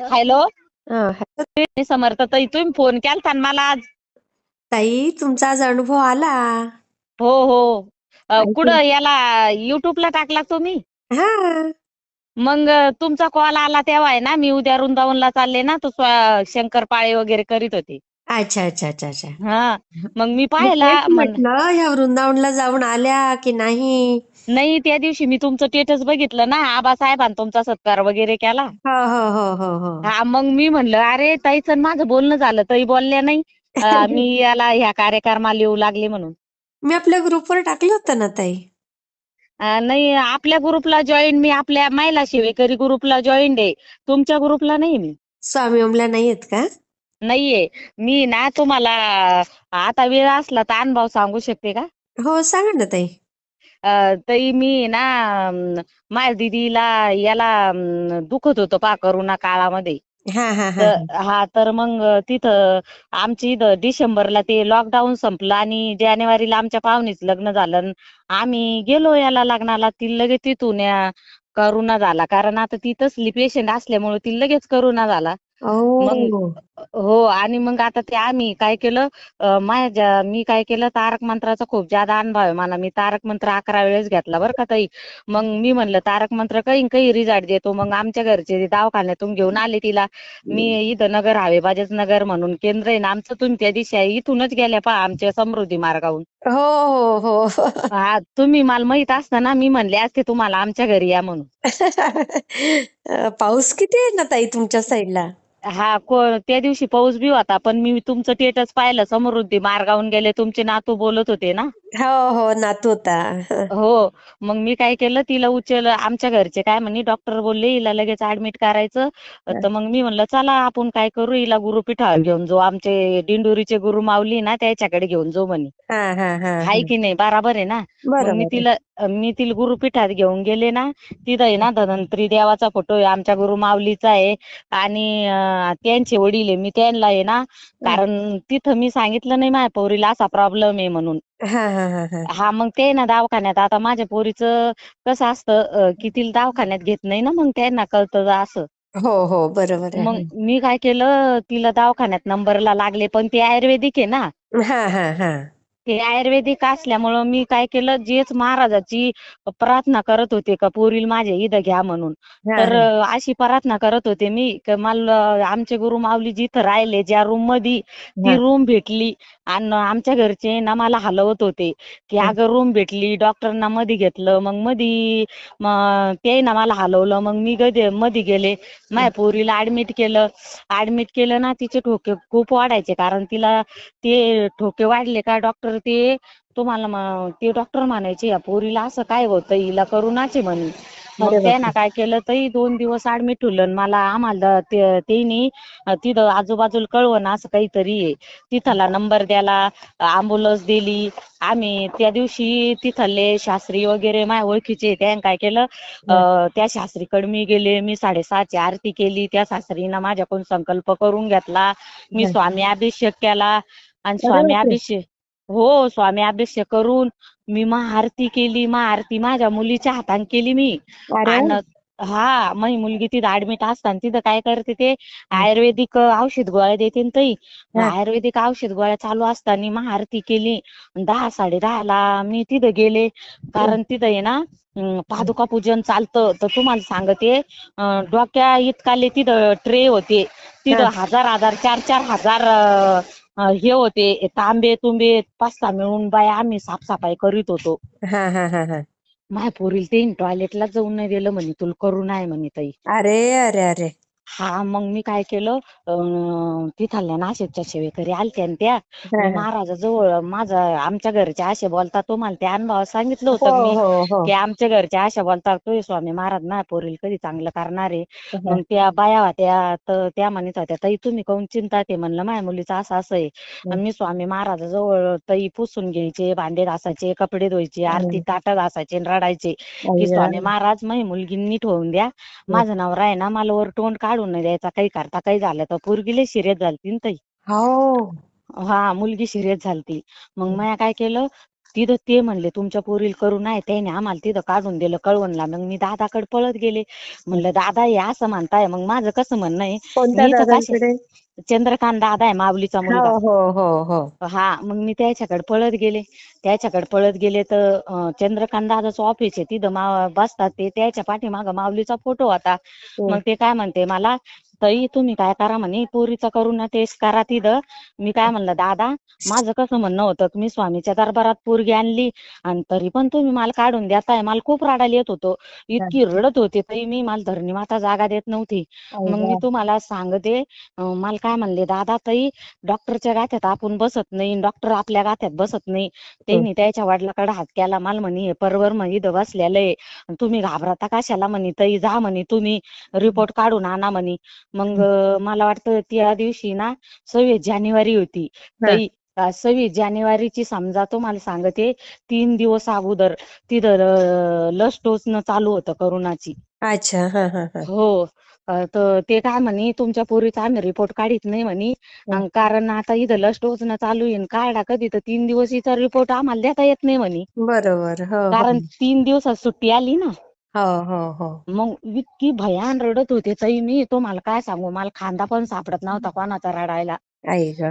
Hello? मी समर्थ ताई तुम्ही phone केलता ना मला आज? ताई तुमचा आज अनुभव आला. हो हो. कुठं याला युट्यूबला टाकला तुम्ही? हा. मग तुमचा कॉल आला तेव्हा आहे ना मी उद्या वृंदावनला चालले ना तो शंकरपाळे वगैरे करीत होते. अच्छा अच्छा अच्छा अच्छा. हा. मग मी पाहिला म्हटलं ह्या वृंदावनला जाऊन आल्या की नाही? नाही त्या दिवशी मी तुमचं स्टेटस बघितलं ना आबासाहेबांनी तुमचा सत्कार वगैरे केला. हो हो हो हो हो. हा मग मी म्हणलं अरे ताईचं आणि माझं बोलणं झालं ताई बोलल्या नाही. अ, मी याला ह्या कार्यक्रमाला येऊ लागले म्हणून. मी आपल्या ग्रुपवर टाकलं होतं ना ताई? अ, नाही आपल्या ग्रुपला जॉईन मी आपल्या महिला सेवेकरी ग्रुपला जॉईन आहे. तुमच्या ग्रुपला नाही मी. स्वामी ओमला नाही आहेत का? नाहीये. मी ना तुम्हाला आता वेळ असला तर अनुभव सांगू शकते का? हो सांगा ना ताई. ताई मी ना माझ्या दीदीला याला दुखत होतं पा करोना काळामध्ये. हा हा हा तर हा. तर मग तिथं आमची इथं डिसेंबरला ते लॉकडाऊन संपलं आणि जानेवारीला आमच्या पाहुणीचं लग्न झालं अन आम्ही गेलो याला लग्नाला ती लगेच तिथून या करोना झाला. कारण आता ती तसली पेशंट असल्यामुळे ती लगेच करोना झाला. मग ओ हो आणि मग आता ते आम्ही काय केलं अं, माझ्या मी काय केलं तारक मंत्राचा खूप जादा अनुभव आहे मला. मी तारक मंत्र अकरा वेळेस घेतला बरं का ताई. मग मी म्हणलं तारक मंत्र काही काही रिझल्ट देतो. मग आमच्या घरचे दवाखान्यातून घेऊन आले तिला. मी इथं नगर हवे बाजच नगर म्हणून केंद्र आहे ना आमचं तुम्ही त्या दिवशी आहे, इथूनच गेल्या पहा आमच्या समृद्धी मार्गाहून हो हो हो. हा तुम्ही मला माहीत असताना मी म्हणले असते तुम्हाला आमच्या घरी या म्हणून. अ, पाऊस किती आहे ना ताई तुमच्या साईडला हा को त्या दिवशी पाऊस बी होता पण मी तुमचं स्टेटस पाहिलं समृद्धी मार्गाहून गेले तुमचे नातू बोलत होते ना? हो हो नातू होता. हो मग मी काय केलं तिला उचल आमच्या घरचे काय म्हणे डॉक्टर बोलले हिला लगेच ऍडमिट करायचं. तर मग मी म्हणलं चला आपण काय करू हिला गुरुपीठावर घेऊन जाऊ. आमचे दिंडोरीचे गुरु माऊली ना त्याच्याकडे घेऊन जाऊ म्हणे. हाय की नाही? बराबर आहे ना? मग मी तिला मी तिला गुरुपीठात घेऊन गेले ना तिथं आहे ना धन्वंतरी देवाचा फोटो आहे आमच्या गुरु माऊलीचा आहे. आणि त्यांचे वडील आहे मी त्यांना आहे ना कारण तिथं मी सांगितलं नाही माझ्या पोरीला असा प्रॉब्लेम आहे म्हणून. हा हा हा हा. हा मग ते ना दवाखान्यात आता माझ्या पोरीचं कसं असतं अं, की तिला दवाखान्यात घेत नाही ना मग त्यांना कळतं असं. हो हो बरोबर आहे. मग मी काय केलं तिला दवाखान्यात नंबरला लागले पण ते आयुर्वेदिक आहे ना. हा हा हा. ते आयुर्वेदिक असल्यामुळं मी काय केलं जेच महाराजाची प्रार्थना करत होते का पोरील माझ्या इथं घ्या म्हणून हा, तर हा. अशी प्रार्थना करत होते मी का मला आमचे गुरु माऊली जिथं राहिले ज्या रूममध्ये ती हा. रूम भेटली आणि आमच्या घरचे ना मला हलवत होते. की. अगं रूम भेटली डॉक्टरना मध्ये घेतलं मग मग ते ना मला हलवलं मग मी गदे मध्ये गेले. माझ्या पोरीला ऍडमिट केलं. ऍडमिट केलं ना तिचे ठोके खूप वाढायचे कारण तिला ते ठोके वाढले का डॉक्टर ते तुम्हाला ते डॉक्टर म्हणायचे या पोरीला असं काय होतं हिला करुणाचे म्हणे. मग त्यानं. काय केलं तरी दोन दिवस ऍडमिट ठेवलं मला आम्हाला ते- त्यांनी तिथं आजूबाजूला कळवण असं काहीतरी आहे तिथला नंबर द्याला अँब्युलन्स दिली आम्ही त्या दिवशी तिथले शास्त्री वगैरे माझ्या ओळखीचे त्यानं काय केलं त्या शास्त्रीकडे मी गेले मी साडेसहाची आरती केली त्या शास्त्रीनं माझ्याकडून संकल्प करून घेतला मी. स्वामी अभिषेक केला आणि स्वामी. अभिषेक हो स्वामी अभिषेक करून मी महाआरती केली महाआरती माझ्या मुलीच्या हाताने केली मी. आणि हा माझी मुलगी तिथं ऍडमिट असताना तिथं काय करते ते आयुर्वेदिक औषध गोळ्या देते ना ताई. आयुर्वेदिक औषध गोळ्या चालू असताना महाआरती केली. आणि दहा साडे दहाला मी तिथं गेले. कारण तिथं आहे ना पादुका पूजन चालतं. तर तुम्हाला सांगते डोक्या इतकाले तिथं ट्रे होते. तिथं. हजार हजार चार चार हजार अं, हे होते तांबे तुंबे पाच सहा मिळून बाया आम्ही साफसफाई करीत होतो. हा हा हा हा. माझ्या पोरीला ते टॉयलेटला जाऊन नाही दिलं म्हणे तुला करू नाही म्हणे ताई. अरे अरे अरे. हा मग मी काय केलं अं, तिथल्या नाशिकच्या सेवेकरी आलत्या आणि त्या. हा, हा. महाराजाजवळ माझं आमच्या घरचे असे बोलतात तुम्हाला त्या अनुभव सांगितलं हो होतं मी हो हो. की आमच्या घरचे अशा बोलतात तो स्वामी महाराज माझ्या पोरीला कधी चांगलं करणार आहे? हा. मग त्या बाया होत्या तर त्या म्हणत होत्या ताई तुम्ही काहून चिंता? ते म्हणलं माझ्या मुलीचं असं असं आहे. आणि मी स्वामी महाराजाजवळ ताई पुसून घ्यायचे भांडे घासायचे कपडे धुवायचे आरती ताटं घासायचे आणि रडायचे की अय्या. स्वामी महाराज माझी मुलगी नीट होऊन द्या. माझा नवरा आहे ना मला वर तोंड काढून नाही द्यायचा. काही करता काही झालं तर पोरगीले शिरेत झालती ना ताई. हो. हा मुलगी सिरियस झालती. मग मी काय केलं? तिथं ते म्हणले तुमच्या पोरीला करू नाही त्याने आम्हाला तिथं काढून दिलं कळवणला. मग मी दादाकडे पळत गेले. म्हणलं दादा हे असं म्हणताय. मग माझं कसं म्हणणं आहे? कोणत्या मी इथं कशी- दादांकडे? चंद्रकांत दादा आहे माऊलीचा मुलगा. हो हो हो. हो हा मग मी त्याच्याकडे पळत गेले. त्याच्याकडे पळत गेले तर चंद्रकांत दादाचं ऑफिस आहे तिथं बसतात ते त्याच्या पाठीमागं माऊलीचा फोटो होता. हम्म. मग ते काय म्हणते मला ताई तुम्ही काय करा म्हणे पोरीचा करून टेस्ट करा तिथं. मी काय म्हणलं दादा माझं कसं म्हणणं होतं की मी स्वामीच्या दरबारात पोरगी आणली आणि तरी पण तुम्ही मला काढून देताय. मला खूप राडायला येत होतो. इतकी रडत होते ताई मी मला धरणी माता जागा देत नव्हती. मग मी तुम्हाला सांगते अं, मला काय म्हणले दादा ताई डॉक्टरच्या गाठ्यात आपण बसत नाही डॉक्टर आपल्या गाठ्यात बसत नाही. त्यांनी त्याच्या वडिलाकडे हात केला मला म्हणे हे परवर म्हणे इथं बसलेलं आहे. आणि तुम्ही घाबरता कशाला म्हणे ताई जा म्हणे तुम्ही रिपोर्ट काढून आणा म्हणे. मग मला वाटतं त्या दिवशी ना सव्वीस जानेवारी होती. सव्वीस जानेवारीची समजा तुम्हाला सांगते तीन दिवस अगोदर तिथं लस टोचणं चालू होतं करोनाची. अच्छा. हा हा हा. हो. तर ते काय म्हणे तुमच्या पोरीचा आम्ही रिपोर्ट काढीत नाही म्हणे. कारण आता इथं लस टोचणं चालू आहे काढा कधी तर तीन दिवस इथं रिपोर्ट आम्हाला देता येत नाही म्हणे. बरोबर. हो हो. कारण तीन दिवसात सुट्टी आली ना. हो हो हो. मग इतकी भयान रडत होते ताई मी. तुम्हाला काय सांगू? मला खांदा पण सापडत नव्हता कोणाचा रडायला. आई ग.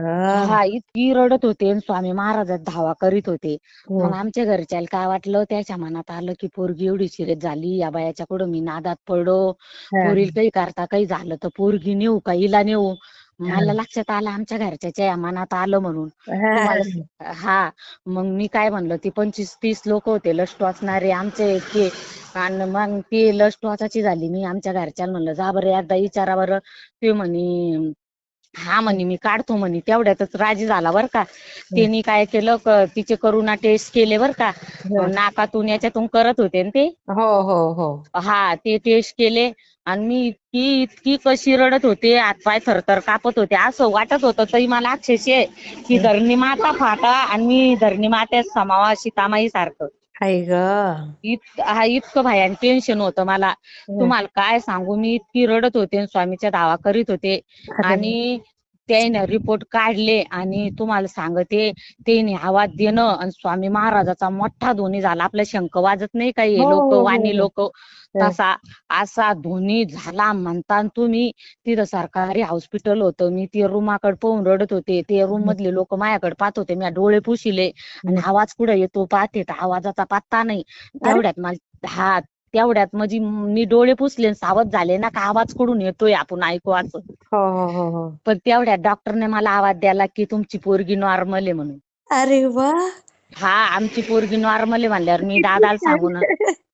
हा इतकी रडत होते आणि स्वामी महाराजात धावा करीत होते. मग. आमच्या घरच्याला काय वाटलं? त्याच्या मनात आलं की पोरगी एवढी शिरत झाली. या बायाच्या कुठं मी नादात पडलो. हा. पोरीला काही करता काही झालं तर पोरगी नेऊ का? हिला नेऊ. मला लक्षात आलं आमच्या घरच्याच्या मनात आलं म्हणून. हा. तुम्हाला हा मग मी काय म्हणलं ती पंचवीस तीस लोक होते लस टोचणारे आमचे इतके आणि मग ती लस टोचाची झाली. मी आमच्या घरच्याला म्हणलं जा बरं एकदा विचारा बरं. ते म्हणे हा म्हणे मी काढतो म्हणे तेवढ्यातच राजी झाला बर का. त्यांनी काय केलं क- तिचे करोना टेस्ट केले बर का. नाकातून याच्यातून करत होते ना ते. हो हो हो. हा ते टेस्ट केले. आणि मी इतकी इतकी कशी रडत होते हातपाय थरथर कापत होते. असं वाटत होतं तरी मला अक्षरशः की धरणी माता फाटा आणि मी धरणी मात्यात समावा सीतामाई सारखं. आई ग. इत हा इतकं भयान टेन्शन होतं मला. तुम्हाला काय सांगू मी इतकी रडत होते आणि स्वामीच्या दावा करीत होते. आणि त्याने रिपोर्ट काढले आणि तुम्हाला सांगते त्याने आवाज देणं आणि स्वामी महाराजाचा मोठा ध्वनी झाला. आपल्या शंख वाजत नाही काही हो, लोक हो, वाणी हो. लोक? तसा असा ध्वनी झाला म्हणता तुम्ही. तिथं सरकारी हॉस्पिटल होतं. मी ते रूमाकडे पाहून रडत होते. ते रूम मधले लोक माझ्याकडे पाहत होते. मी डोळे पुशिले. आणि आवाज कुठे येतो? पाहते. तर आवाजाचा पत्ता नाही. तेवढ्यात मला हा तेवढ्यात म्हणजे मी डोळे पुसले सावध झाले ना का आवाज कुठून येतोय आपण ऐकू असं. हो हो हो पण तेवढ्यात डॉक्टरने मला आवाज द्याला की तुमची पोरगी नॉर्मल आहे म्हणून. अरे वा! हा आमची पोरगी नॉर्मल आहे म्हणल्यावर मी दादाला सांगून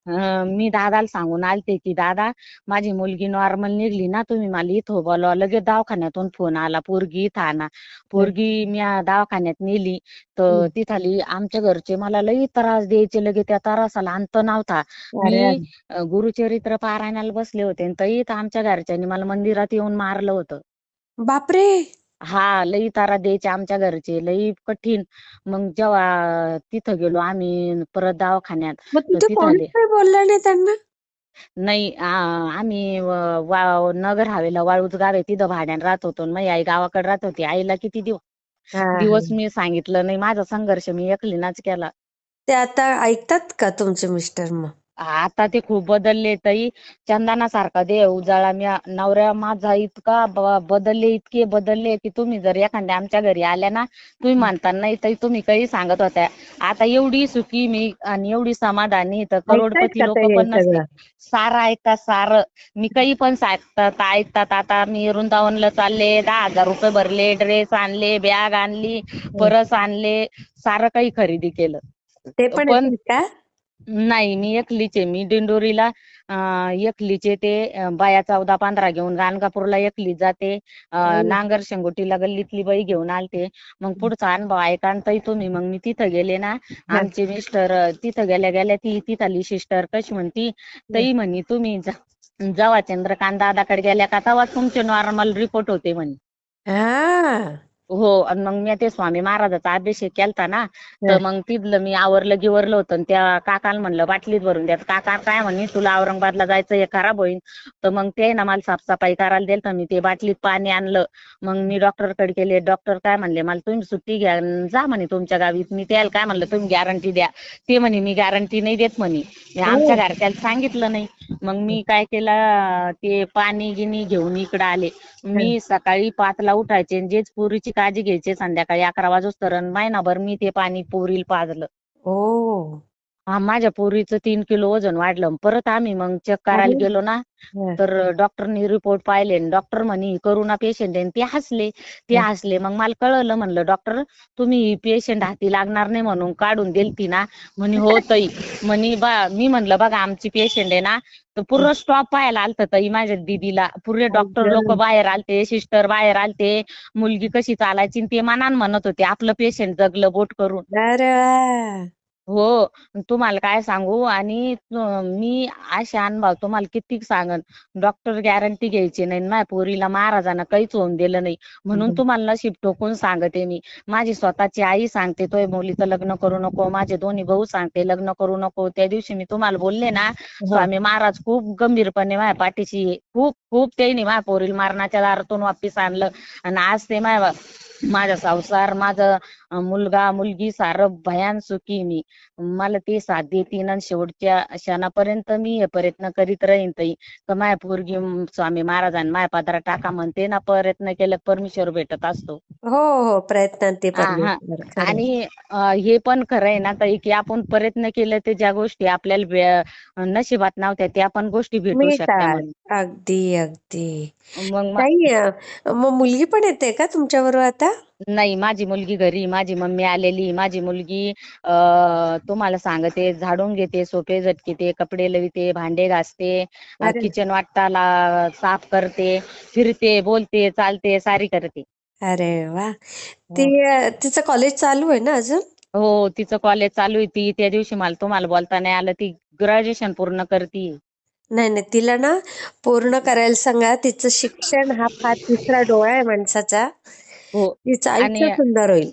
मी दादाला सांगून आलते की दादा माझी मुलगी नॉर्मल निघली ना तुम्ही मला इथं बोलवा लगेच दवाखान्यातून फोन आला पोरगी इथं आणा. पोरगी मी दवाखान्यात नेली तर. तिथली आमच्या घरचे मला लई त्रास द्यायचे लगे त्या त्रासाला अंत नव्हता. मी गुरुचरित्र पारायणाला बसले होते इथं आमच्या घरच्यांनी मला मंदिरात येऊन मारलं होतं. बापरे! हा लई तारा द्यायचे आमच्या घरचे लई कठीण. मग जेव्हा तिथं गेलो आम्ही परत दवाखान्यात मग तर तिथे तिथं कोणीच आले. काही बोललं नाही त्यांना? नाही आ- आम्ही व- वा- नगर हवेला वाळूच गाव आहे तिथं भाड्यानं राहत होतो आणि माझी आई गावाकडे राहत होती. आईला किती दिवस. दिवस मी सांगितलं नाही. माझा संघर्ष मी एकलीनाच केला. ते आता ऐकतात का तुमचे मिस्टर मग? आता ते खूप बदलले ताई. चंदनासारखा देह उजाळा मी नवऱ्या माझा इतका ब- बदलले इतके बदलले की तुम्ही जर एखाद्या आमच्या घरी आल्या ना तुम्ही म्हणता नाही ताई तुम्ही काही सांगत होत्या. आता एवढी सुखी मी आणि एवढी समाधानी तर करोडपती लोक पण नसते? सारं ऐकतात सारं? मी काही पण सांगतात ऐकतात. आता मी वृंदावनला चालले दहा हजार रुपये भरले ड्रेस आणले बॅग आणली परस आणले सारं काही खरेदी केलं. ते पण पण- येतील का? नाही मी एकलीच आहे. मी दिंडोरीला एकलीचे ते बाया चौदा पंधरा घेऊन गाणगापूरला एकली जाते. नांगर शेंगोटीला गल्लीतली बाई घेऊन आलते. मग पुढचा अनुभव ऐका आणि ताई तुम्ही. मग मी तिथं गेले ना आमचे मिस्टर तिथं गेल्या गेल्या ती तिथली सिस्टर कशी म्हणती ताई म्हणे तुम्ही जा- जेव्हा चंद्रकांत दादाकडे गेल्या का तेव्हा तुमचे नॉर्मल रिपोर्ट होते म्हणे. हा हो आणि मग मी ते स्वामी महाराजाचा अभिषेक केलता ना तर मग तिथलं मी आवरलं गिवरलं होतं. आणि त्या काकाला म्हणलं बाटलीत भरून द्या. काका काय म्हणे तुला औरंगाबादला जायचं हे खराब होईल तर मग ते ना मला साफसफाई करायला दिलं तर मी ते बाटलीत पाणी आणलं. मग मी डॉक्टरकडे गेले. डॉक्टर काय म्हणले मला तुम्ही सुट्टी घ्या आणि जा म्हणे तुमच्या गावीत. मी त्याला काय म्हणलं तुम्ही गॅरंटी द्या. ते म्हणे मी गॅरंटी नाही देत म्हणे. मी आमच्या घरच्याला सांगितलं नाही. मग मी काय केलं ते पाणी गिनी घेऊन इकडे आले. मी सकाळी पाचला उठायचे आणि जेच पोरीची काळजी घ्यायची संध्याकाळी अकरा वाजोस्तर महिनाभर मी ते पाणी पोरील पाजलं. ओ हा माझ्या पोरीचं तीन किलो वजन वाढलं. परत आम्ही मग चेक करायला अरे. गेलो ना तर डॉक्टरनी रिपोर्ट पाहिले. डॉक्टर म्हणे करोना पेशंट आहे आणि ते हसले. ते हं. हसले. मग मला कळलं म्हणलं डॉक्टर तुम्ही पेशंट हाती लागणार नाही म्हणून काढून दिलती ना. म्हणे हो ताई. म्हणे बा मी म्हणलं बघा आमची पेशंट आहे ना तर पूर्ण स्टॉप पाहायला आलत ताई माझ्या दीदीला. पुरे डॉक्टर लोक बाहेर आलते सिस्टर बाहेर आलते. मुलगी कशी चालायची? आणि ते मनान म्हणत होते आपलं पेशंट जगलं बोट करून. अरे वा. हो तुम्हाला काय सांगू? आणि मी असे अनुभव तुम्हाला किती सांगन? डॉक्टर गॅरंटी घ्यायची नाही माझ्या पोरीला महाराजांना काहीच होऊन दिलं नाही. म्हणून. तुम्हाला नशीब ठोकून सांगते मी. माझी स्वतःची आई सांगते तोय मुलीचं लग्न करू नको माझे दोन्ही भाऊ सांगते लग्न करू नको. त्या दिवशी मी तुम्हाला बोलले ना स्वामी महाराज खूप गंभीरपणे माझ्या पाठीशी आहे. खूप खूप त्यांनी माझ्या पोरीला मारणाच्या दारातून वापिस आणलं. आणि आज ते माझ्या माझा संसार माझं मुलगा मुलगी सारं भयान सुखी मी. मला ते साथ देतीन आणि शेवटच्या क्षणापर्यंत मी हे प्रयत्न करीत राहीन ताई. का माझ्या पोरगी स्वामी महाराजांनी माझ्या पदरात टाका म्हणते ना प्रयत्न केलं परमेश्वर भेटत असतो. हो हो. परमेश्वर खरं. आणि हे पण खरं आहे ना ताई की आपण प्रयत्न केले ते ज्या गोष्टी आपल्याला नशिबात नव्हत्या त्या पण गोष्टी भेटू म्हणून. अगदी अगदी. मग मुलगी पण येते का तुमच्या बरोबर आता नाही माझी मुलगी घरी माझी मम्मी आलेली माझी मुलगी अं, तुम्हाला सांगते झाडून घेते सोफे झटकीते कपडे लविते भांडे घासते अरे. किचन वाटताला साफ करते फिरते बोलते चालते सारी करते. अरे वा! ती अं, तिचं कॉलेज चालू आहे ना अजून? हो तिचं कॉलेज चालू आहे. ती त्या दिवशी मला तुम्हाला बोलता नाही आलं. ती ग्रॅज्युएशन पूर्ण करती. नाही नाही तिला ना पूर्ण करायला सांगा. तिचं शिक्षण हा फार तिसरा डोळा आहे माणसाचा. हो. तिचं आयुष्य आणि- सुंदर होईल.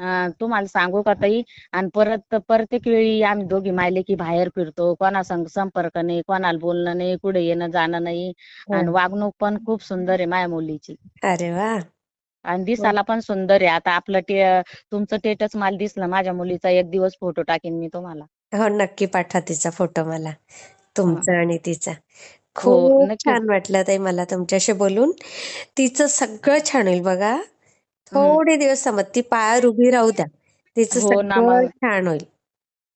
अं, तुम्हाला सांगू का ताई? आणि परत प्रत्येक वेळी आम्ही दोघी मायले की बाहेर फिरतो. कोणा संग संपर्क नाही कोणाला बोलणं नाही कुठे येणं जाणं नाही. आणि वागणूक पण खूप सुंदर आहे माझ्या मुलीची. अरे वा. आणि दिसायला पण सुंदर आहे. आता आपलं ते तुमचं टेटस मला दिसलं. माझ्या मुलीचा एक दिवस फोटो टाकीन मी तुम्हाला. हो नक्की पाठवा तिचा फोटो मला. तुमचा आणि तिचा. हो, खूप नक्कीच. छान वाटलं ताई मला तुमच्याशी बोलून. तिचं सगळं छान होईल बघा. थोडे दिवस समज ती पायावर उभी राहू द्या. तिचं हो ना सगळं मग. छान होईल.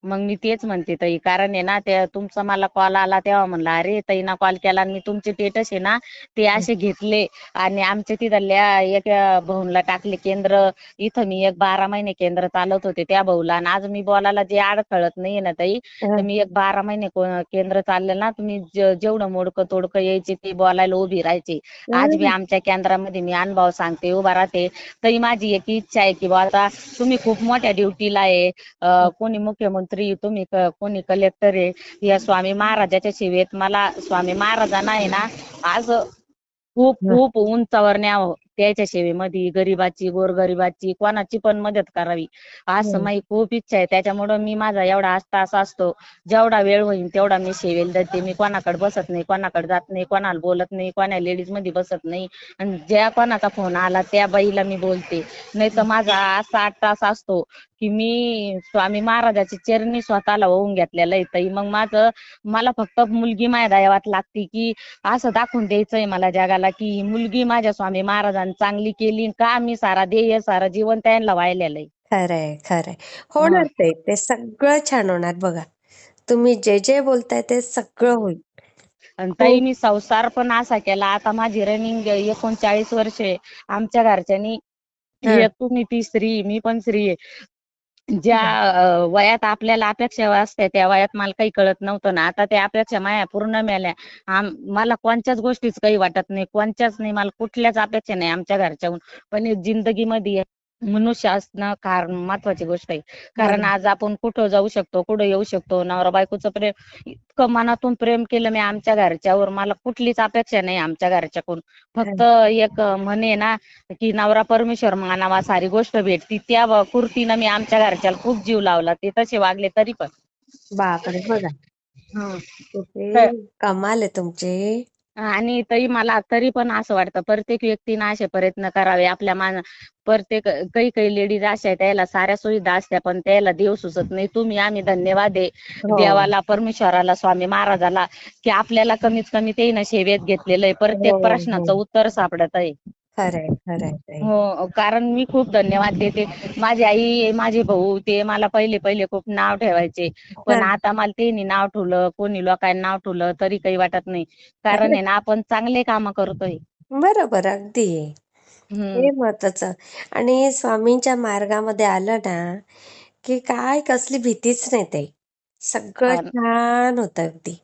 मग मी तेच म्हणते ताई कारण आहे ना त्या तुमचा मला कॉल आला तेव्हा म्हणलं अरे ताईना कॉल केला आणि मी तुमचे टेटस आहे ना ते असे घेतले आणि आमच्या तिथल्या एक भाऊला टाकले केंद्र. इथं मी एक बारा महिने केंद्र चालवत होते त्या भाऊला आणि आज मी बोलायला जे अडखळत नाहीये ना ताई तर मी एक बारा महिने केंद्र चाललं ना तुम्ही जेवढं मोडकं तोडकं यायचे ते बोलायला उभी राहायचे. आज मी आमच्या केंद्रामध्ये मी अनुभव सांगते उभा राहते. तरी माझी एक इच्छा आहे की बा आता तुम्ही खूप मोठ्या ड्युटीला आहे. अं, कोणी मुख्यमंत्री तुम्ही क- कोणी कलेक्टर आहे या स्वामी महाराजाच्या सेवेत मला स्वामी महाराजांना आहे ना आज खूप. खूप उंचावर न्यावं त्याच्या सेवेमध्ये गरिबाची गोरगरिबाची कोणाची पण मदत करावी असं. माझी खूप इच्छा आहे. त्याच्यामुळं मी माझा एवढा आस्था असा असतो. जेवढा वेळ होईल तेवढा मी सेवेला देते मी कोणाकडे बसत नाही कोणाकडे जात नाही कोणाला बोलत नाही कोणा लेडीजमध्ये बसत नाही. आणि ज्या कोणाचा फोन आला त्या बाईला मी बोलते. नाही तर माझा असा आठ तास असतो. की मी स्वामी महाराजाची चरणी स्वतःला होऊन घेतलेलं आहे. ताई मग माझं मला फक्त मुलगी माझ्या दयावात लागते की असं दाखवून द्यायचंय मला जगाला की मुलगी माझ्या स्वामी महाराजांनी चांगली केली का मी सारा ध्येय सारा जीवन त्यांना वाहिलेलं आहे. खरंय खरंय होणार ते ते सगळं छान होणार बघा. तुम्ही जे जे बोलताय ते सगळं होईल. आणि ताई मी संसार पण असा केला. आता माझी रनिंग एकोणचाळीस वर्ष आहे. आमच्या घरच्यांनी हं. तुम्ही ती स्त्री मी पण स्त्री आहे. ज्या वयात आपल्याला अपेक्षा असते त्या वयात मला काही कळत नव्हतं ना. आता त्या अपेक्षा माया पूर्ण आम मला कोणत्याच गोष्टीच काही वाटत नाही. कोणत्याच नाही मला कुठल्याच अपेक्षा नाही आमच्या घरच्याहून. पण जिंदगीमध्ये मनुष्य असणं फार महत्वाची गोष्ट आहे. कारण. आज आपण कुठं जाऊ शकतो कुठं येऊ शकतो नवरा बायकोचं प्रेम इतकं मनातून प्रेम केलं मी आमच्या घरच्यावर मला कुठलीच अपेक्षा नाही आमच्या घरच्याकडून. फक्त एक म्हणे ना की नवरा परमेश्वर मानावा सारी गोष्ट भेटती. त्या कुर्तीनं मी आमच्या घरच्याला खूप जीव लावला ते तसे वागले तरी पण. बापरे बघा. कमाल आहे तुमची. आणि तरी मला तरी पण असं वाटतं प्रत्येक व्यक्तीनं असे प्रयत्न करावे. आपल्या मान प्रत्येक काही काही लेडीज अशा आहेत त्याला साऱ्या सुविधा असत्या पण त्याला देव सुचत नाही. तुम्ही आम्ही धन्यवाद आहे. हो. देवाला परमेश्वराला स्वामी महाराजाला की आपल्याला कमीत कमी तेनं सेवेत घेतलेलं आहे. प्रत्येक हो, प्रश्नाचं हो. उत्तर सापडत आहे. खरंय खरंय ताई. हो कारण मी खूप धन्यवाद देते माझी आई माझे भाऊ ते मला पहिले पहिले खूप नाव ठेवायचे पण हा. आता मला त्यांनी नाव ठेवलं कोणी लोकांनी नाव ठेवलं तरी काही वाटत नाही कारण आहे ना आपण चांगले काम करतोय बरोबर अगदी हम्म. हे महत्वाचं आणि स्वामींच्या मार्गामध्ये आलं ना की काय कसली भीतीच नाही ताई सगळं. छान होतं अगदी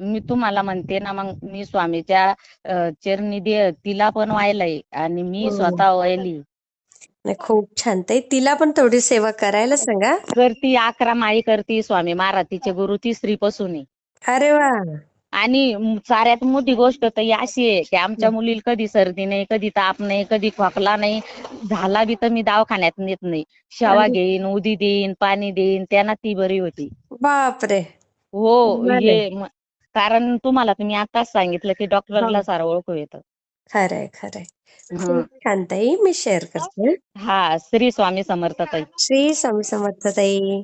मी तुम्हाला म्हणते ना मग मी स्वामीच्या चरणी दे तिला पण वाहिलंय आणि मी हम्म. स्वतः नाही, खूप छान. ताई तिला पण थोडी सेवा करायला सांगा. करती अकरा माळी करती स्वामी महाराज तिचे गुरु ती स्त्रीपासून आहे अरे वा! आणि साऱ्यात मोठी गोष्ट तर ही अशी आहे की आमच्या मुलीला कधी सर्दी नाही कधी ताप नाही कधी खोकला नाही. झाला बी तर मी दवाखान्यात नेत नाही. शेवा. घेईन उदी देईन पाणी देईन त्यांना ती बरी होती. बापरे! हो. हे कारण तुम्हाला तुम्ही आताच सांगितलं की डॉक्टरला. सारं ओळखू येतं. खरंय खरंय. हं. खूप छान ताई मी शेअर करते. हा श्री स्वामी समर्थ ताई. श्री स्वामी समर्थ ताई.